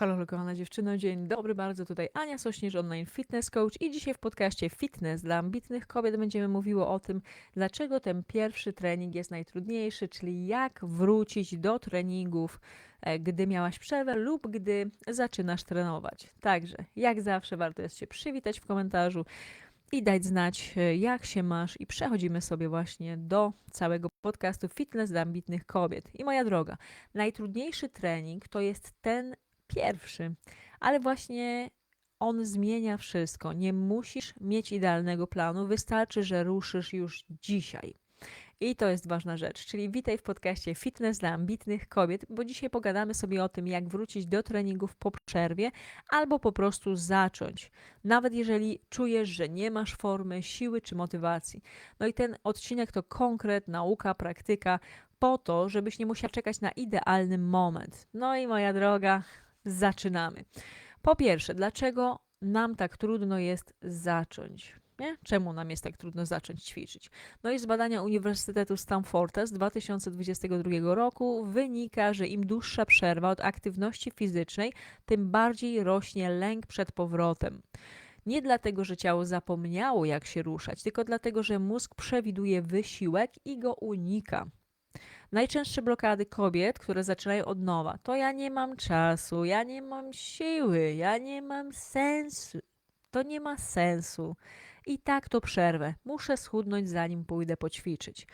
Halo, kochana dziewczyno, dzień dobry bardzo. Tutaj Ania Sośnierz, online fitness coach i dzisiaj w podcaście Fitness dla ambitnych kobiet będziemy mówiły o tym, dlaczego ten pierwszy trening jest najtrudniejszy, czyli jak wrócić do treningów, e, gdy miałaś przerwę lub gdy zaczynasz trenować. Także, jak zawsze, warto jest się przywitać w komentarzu i dać znać, e, jak się masz, i przechodzimy sobie właśnie do całego podcastu Fitness dla ambitnych kobiet. I moja droga, najtrudniejszy trening to jest ten pierwszy, ale właśnie on zmienia wszystko. Nie musisz mieć idealnego planu, wystarczy, że ruszysz już dzisiaj. I to jest ważna rzecz. Czyli witaj w podcaście Fitness dla ambitnych kobiet, bo dzisiaj pogadamy sobie o tym, jak wrócić do treningów po przerwie albo po prostu zacząć. Nawet jeżeli czujesz, że nie masz formy, siły czy motywacji. No i ten odcinek to konkret, nauka, praktyka po to, żebyś nie musiała czekać na idealny moment. No i moja droga, zaczynamy. Po pierwsze, dlaczego nam tak trudno jest zacząć? Nie? Czemu nam jest tak trudno zacząć ćwiczyć? No i z badania Uniwersytetu Stanforda z 2022 roku wynika, że im dłuższa przerwa od aktywności fizycznej, tym bardziej rośnie lęk przed powrotem. Nie dlatego, że ciało zapomniało, jak się ruszać, tylko dlatego, że mózg przewiduje wysiłek i go unika. Najczęstsze blokady kobiet, które zaczynają od nowa, to ja nie mam czasu, ja nie mam siły, ja nie mam sensu. To nie ma sensu. I tak to przerwę. Muszę schudnąć, zanim pójdę poćwiczyć.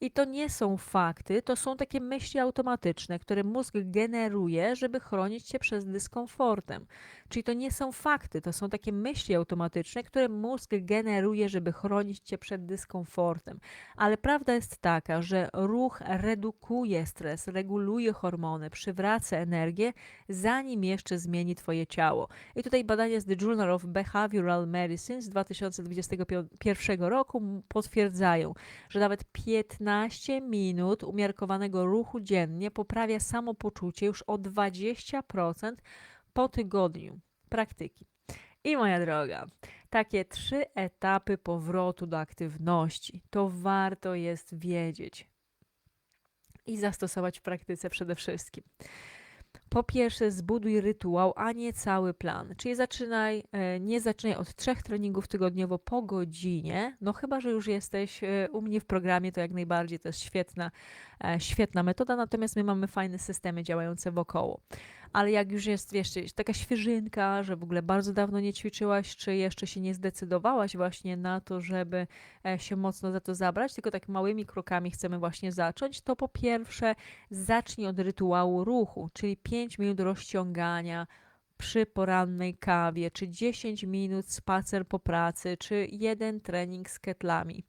I to nie są fakty, to są takie myśli automatyczne, które mózg generuje, żeby chronić cię przed dyskomfortem. Czyli to nie są fakty, to są takie myśli automatyczne, które mózg generuje, żeby chronić cię przed dyskomfortem. Ale prawda jest taka, że ruch redukuje stres, reguluje hormony, przywraca energię, zanim jeszcze zmieni twoje ciało. I tutaj badania z The Journal of Behavioral Medicine z 2021 roku potwierdzają, że nawet 15 15 minut umiarkowanego ruchu dziennie poprawia samopoczucie już o 20% po tygodniu praktyki. I moja droga, takie trzy etapy powrotu do aktywności to warto jest wiedzieć i zastosować w praktyce przede wszystkim. Po pierwsze, zbuduj rytuał, a nie cały plan. Czyli zaczynaj, e, nie zaczynaj od trzech treningów tygodniowo po godzinie. No chyba, że już jesteś e, u mnie w programie, to jak najbardziej to jest świetna, e, świetna metoda, natomiast my mamy fajne systemy działające wokoło ale jak już jest, wiesz, taka świeżynka, że w ogóle bardzo dawno nie ćwiczyłaś, czy jeszcze się nie zdecydowałaś właśnie na to, żeby e, się mocno za to zabrać, tylko tak małymi krokami chcemy właśnie zacząć, to po pierwsze zacznij od rytuału ruchu, czyli 5 minut rozciągania, przy porannej kawie, czy 10 minut spacer po pracy, czy jeden trening z ketlami.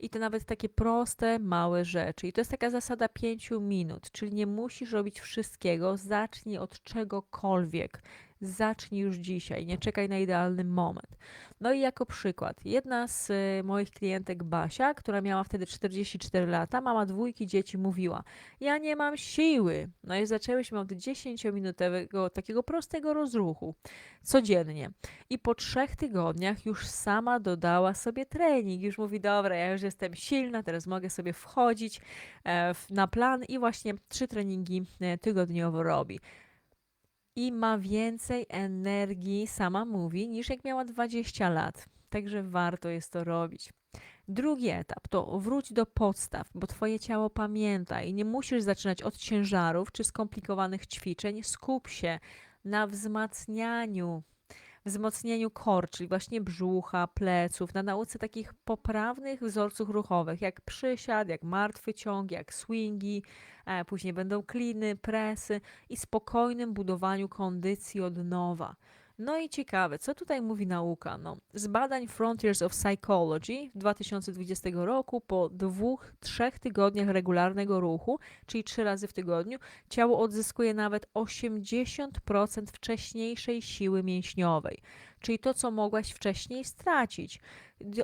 I to nawet takie proste, małe rzeczy. I to jest taka zasada 5 minut, czyli nie musisz robić wszystkiego, zacznij od czegokolwiek. Zacznij już dzisiaj, nie czekaj na idealny moment. No i jako przykład, jedna z y, moich klientek Basia, która miała wtedy 44 lata, mama dwójki dzieci, mówiła: Ja nie mam siły. No i zaczęłyśmy od 10-minutowego takiego prostego rozruchu codziennie. I po trzech tygodniach już sama dodała sobie trening. Już mówi: Dobra, ja już jestem silna, teraz mogę sobie wchodzić e, na plan i właśnie trzy treningi e, tygodniowo robi i ma więcej energii, sama mówi, niż jak miała 20 lat. Także warto jest to robić. Drugi etap to wróć do podstaw, bo Twoje ciało pamięta i nie musisz zaczynać od ciężarów czy skomplikowanych ćwiczeń. Skup się na wzmacnianiu wzmocnieniu kor, czyli właśnie brzucha, pleców, na nauce takich poprawnych wzorców ruchowych, jak przysiad, jak martwy ciąg, jak swingi, e, później będą kliny, presy i spokojnym budowaniu kondycji od nowa. No i ciekawe, co tutaj mówi nauka? No, z badań Frontiers of Psychology w 2020 roku, po dwóch, trzech tygodniach regularnego ruchu, czyli trzy razy w tygodniu, ciało odzyskuje nawet 80% wcześniejszej siły mięśniowej czyli to, co mogłaś wcześniej stracić.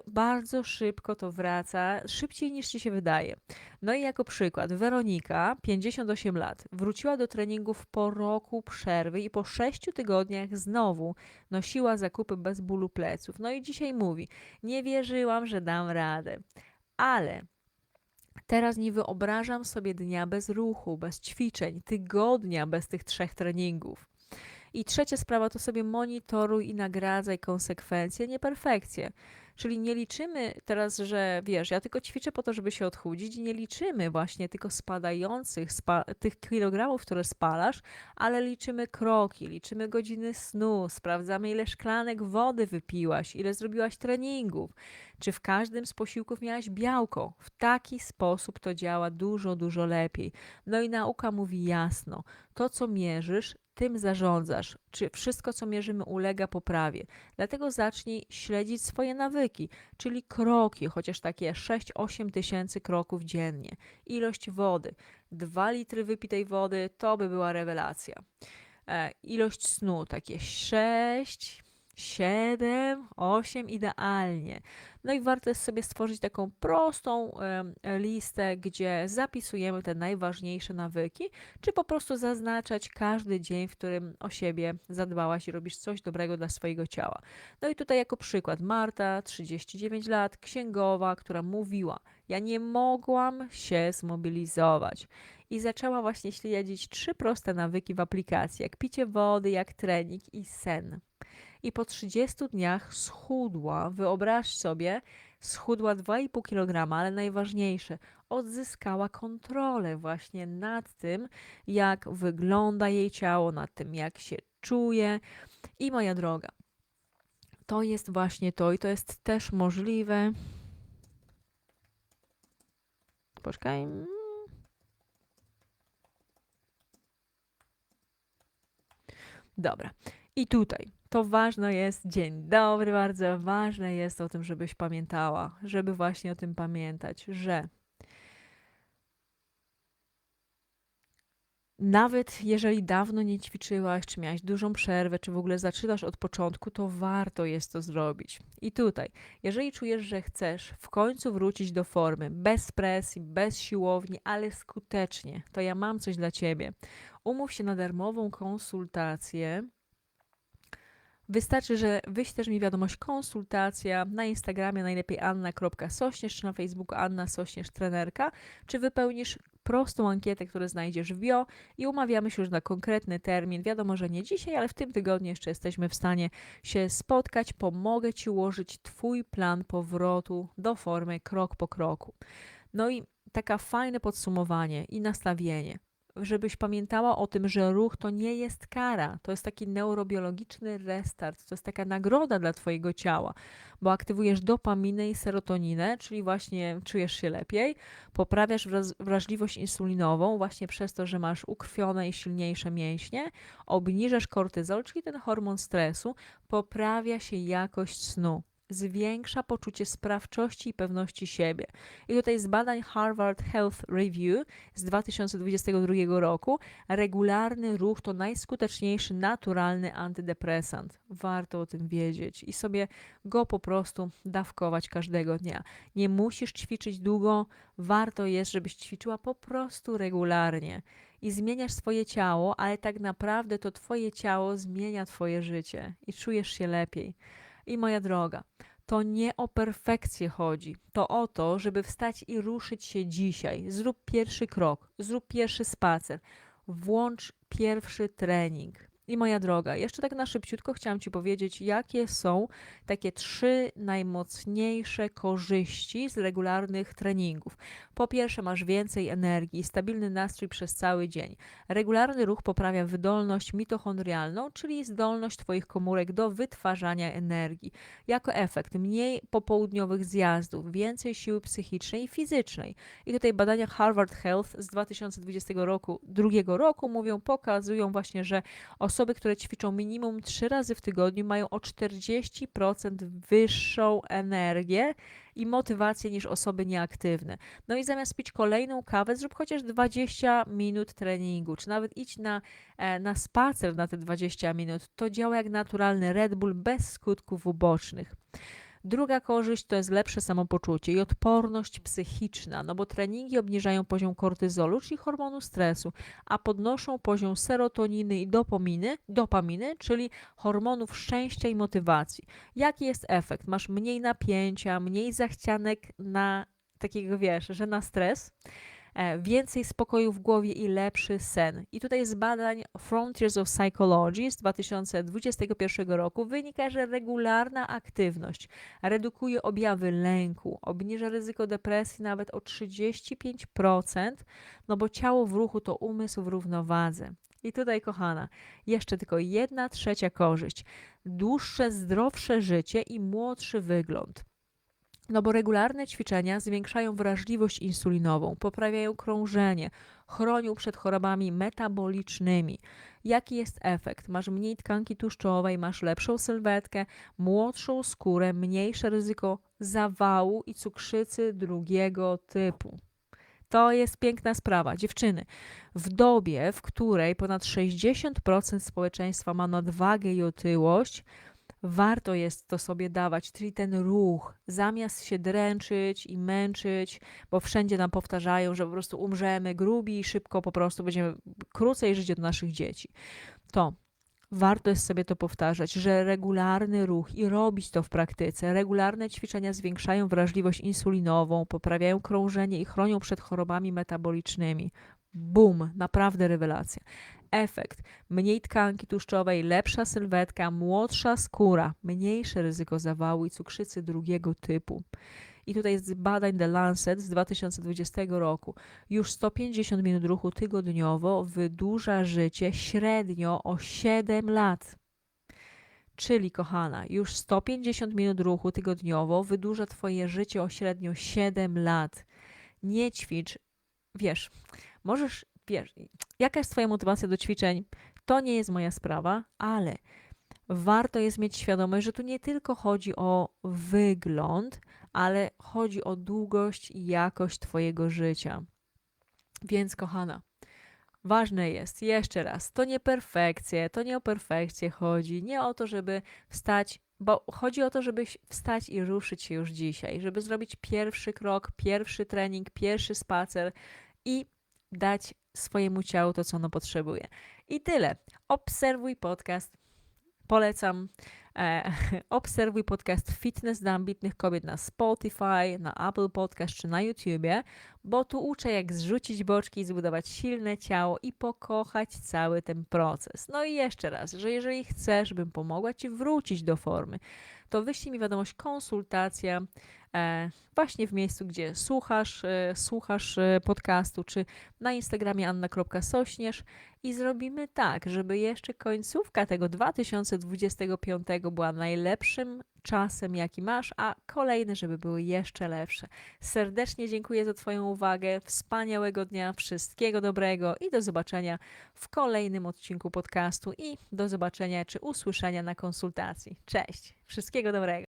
Bardzo szybko to wraca, szybciej niż ci się wydaje. No i jako przykład, Weronika, 58 lat, wróciła do treningów po roku przerwy i po 6 tygodniach znowu nosiła zakupy bez bólu pleców. No i dzisiaj mówi: Nie wierzyłam, że dam radę, ale Teraz nie wyobrażam sobie dnia bez ruchu, bez ćwiczeń, tygodnia bez tych trzech treningów. I trzecia sprawa to sobie monitoruj i nagradzaj konsekwencje, nie perfekcje. Czyli nie liczymy teraz, że wiesz, ja tylko ćwiczę po to, żeby się odchudzić, nie liczymy właśnie tylko spadających, spa tych kilogramów, które spalasz, ale liczymy kroki, liczymy godziny snu, sprawdzamy ile szklanek wody wypiłaś, ile zrobiłaś treningów, czy w każdym z posiłków miałaś białko. W taki sposób to działa dużo, dużo lepiej. No i nauka mówi jasno, to co mierzysz, tym zarządzasz. Czy wszystko, co mierzymy, ulega poprawie. Dlatego zacznij śledzić swoje nawyki, czyli kroki, chociaż takie 6-8 tysięcy kroków dziennie. Ilość wody. 2 litry wypitej wody to by była rewelacja. E, ilość snu, takie 6, 7, 8 idealnie. No i warto jest sobie stworzyć taką prostą listę, gdzie zapisujemy te najważniejsze nawyki, czy po prostu zaznaczać każdy dzień, w którym o siebie zadbałaś i robisz coś dobrego dla swojego ciała. No i tutaj jako przykład Marta, 39 lat, księgowa, która mówiła: Ja nie mogłam się zmobilizować i zaczęła właśnie śledzić trzy proste nawyki w aplikacji, jak picie wody, jak trening i sen i po 30 dniach schudła, wyobraź sobie, schudła 2,5 kg, ale najważniejsze, odzyskała kontrolę właśnie nad tym, jak wygląda jej ciało, nad tym, jak się czuje. I moja droga, to jest właśnie to i to jest też możliwe. Poczekaj. Dobra. I tutaj to ważne jest, dzień dobry, bardzo ważne jest o tym, żebyś pamiętała, żeby właśnie o tym pamiętać, że nawet jeżeli dawno nie ćwiczyłaś, czy miałaś dużą przerwę, czy w ogóle zaczynasz od początku, to warto jest to zrobić. I tutaj, jeżeli czujesz, że chcesz w końcu wrócić do formy, bez presji, bez siłowni, ale skutecznie, to ja mam coś dla ciebie. Umów się na darmową konsultację Wystarczy, że wyślesz mi wiadomość konsultacja na Instagramie najlepiej anna.sośnierz, czy na Facebooku Anna Sośnierz Trenerka, czy wypełnisz prostą ankietę, którą znajdziesz w bio i umawiamy się już na konkretny termin. Wiadomo, że nie dzisiaj, ale w tym tygodniu jeszcze jesteśmy w stanie się spotkać. Pomogę Ci ułożyć Twój plan powrotu do formy krok po kroku. No i taka fajne podsumowanie i nastawienie żebyś pamiętała o tym, że ruch to nie jest kara, to jest taki neurobiologiczny restart, to jest taka nagroda dla Twojego ciała, bo aktywujesz dopaminę i serotoninę, czyli właśnie czujesz się lepiej, poprawiasz wrażliwość insulinową właśnie przez to, że masz ukrwione i silniejsze mięśnie, obniżasz kortyzol, czyli ten hormon stresu, poprawia się jakość snu zwiększa poczucie sprawczości i pewności siebie. I tutaj z badań Harvard Health Review z 2022 roku regularny ruch to najskuteczniejszy naturalny antydepresant. Warto o tym wiedzieć i sobie go po prostu dawkować każdego dnia. Nie musisz ćwiczyć długo, warto jest, żebyś ćwiczyła po prostu regularnie i zmieniasz swoje ciało, ale tak naprawdę to Twoje ciało zmienia Twoje życie i czujesz się lepiej. I moja droga, to nie o perfekcję chodzi. To o to, żeby wstać i ruszyć się dzisiaj. Zrób pierwszy krok, zrób pierwszy spacer, włącz pierwszy trening. I moja droga, jeszcze tak na szybciutko chciałam Ci powiedzieć, jakie są takie trzy najmocniejsze korzyści z regularnych treningów. Po pierwsze, masz więcej energii, stabilny nastrój przez cały dzień. Regularny ruch poprawia wydolność mitochondrialną, czyli zdolność Twoich komórek do wytwarzania energii. Jako efekt mniej popołudniowych zjazdów, więcej siły psychicznej i fizycznej. I tutaj badania Harvard Health z 2020 roku, drugiego roku mówią, pokazują właśnie, że osoby osoby, które ćwiczą minimum 3 razy w tygodniu, mają o 40% wyższą energię i motywację niż osoby nieaktywne. No i zamiast pić kolejną kawę, zrób chociaż 20 minut treningu, czy nawet idź na, e, na spacer na te 20 minut. To działa jak naturalny Red Bull bez skutków ubocznych. Druga korzyść to jest lepsze samopoczucie i odporność psychiczna, no bo treningi obniżają poziom kortyzolu, czyli hormonu stresu, a podnoszą poziom serotoniny i dopaminy, dopaminy, czyli hormonów szczęścia i motywacji. Jaki jest efekt? Masz mniej napięcia, mniej zachcianek na takiego, wiesz, że na stres, więcej spokoju w głowie i lepszy sen. I tutaj z badań Frontiers of Psychology z 2021 roku wynika, że regularna aktywność redukuje objawy lęku, obniża ryzyko depresji nawet o 35%, no bo ciało w ruchu to umysł w równowadze. I tutaj, kochana, jeszcze tylko jedna trzecia korzyść. Dłuższe, zdrowsze życie i młodszy wygląd. No bo regularne ćwiczenia zwiększają wrażliwość insulinową, poprawiają krążenie, chronią przed chorobami metabolicznymi. Jaki jest efekt? Masz mniej tkanki tłuszczowej, masz lepszą sylwetkę, młodszą skórę, mniejsze ryzyko zawału i cukrzycy drugiego typu. To jest piękna sprawa. Dziewczyny, w dobie, w której ponad 60% społeczeństwa ma nadwagę i otyłość, warto jest to sobie dawać, czyli ten ruch, zamiast się dręczyć i męczyć, bo wszędzie nam powtarzają, że po prostu umrzemy grubi i szybko po prostu będziemy krócej żyć od naszych dzieci. To warto jest sobie to powtarzać, że regularny ruch i robić to w praktyce, regularne ćwiczenia zwiększają wrażliwość insulinową, poprawiają krążenie i chronią przed chorobami metabolicznymi. Bum, naprawdę rewelacja. Efekt: mniej tkanki tłuszczowej, lepsza sylwetka, młodsza skóra, mniejsze ryzyko zawału i cukrzycy drugiego typu. I tutaj z badań The Lancet z 2020 roku już 150 minut ruchu tygodniowo wydłuża życie średnio o 7 lat. Czyli, kochana, już 150 minut ruchu tygodniowo wydłuża Twoje życie o średnio 7 lat. Nie ćwicz, wiesz, możesz, wiesz, jaka jest Twoja motywacja do ćwiczeń? To nie jest moja sprawa, ale warto jest mieć świadomość, że tu nie tylko chodzi o wygląd, ale chodzi o długość i jakość Twojego życia. Więc, kochana, ważne jest, jeszcze raz, to nie perfekcje, to nie o perfekcję chodzi, nie o to, żeby wstać, bo chodzi o to, żeby wstać i ruszyć się już dzisiaj, żeby zrobić pierwszy krok, pierwszy trening, pierwszy spacer i dać swojemu ciału to, co ono potrzebuje. I tyle. Obserwuj podcast. Polecam. E, obserwuj podcast Fitness dla ambitnych kobiet na Spotify, na Apple Podcast czy na YouTubie, bo tu uczę, jak zrzucić boczki, zbudować silne ciało i pokochać cały ten proces. No i jeszcze raz, że jeżeli chcesz, bym pomogła Ci wrócić do formy, to wyślij mi wiadomość konsultacja właśnie w miejscu, gdzie słuchasz, e, słuchasz e, podcastu, czy na Instagramie anna.sośnierz i zrobimy tak, żeby jeszcze końcówka tego 2025 była najlepszym czasem, jaki masz, a kolejne, żeby były jeszcze lepsze. Serdecznie dziękuję za Twoją uwagę, wspaniałego dnia, wszystkiego dobrego i do zobaczenia w kolejnym odcinku podcastu i do zobaczenia czy usłyszenia na konsultacji. Cześć, wszystkiego dobrego.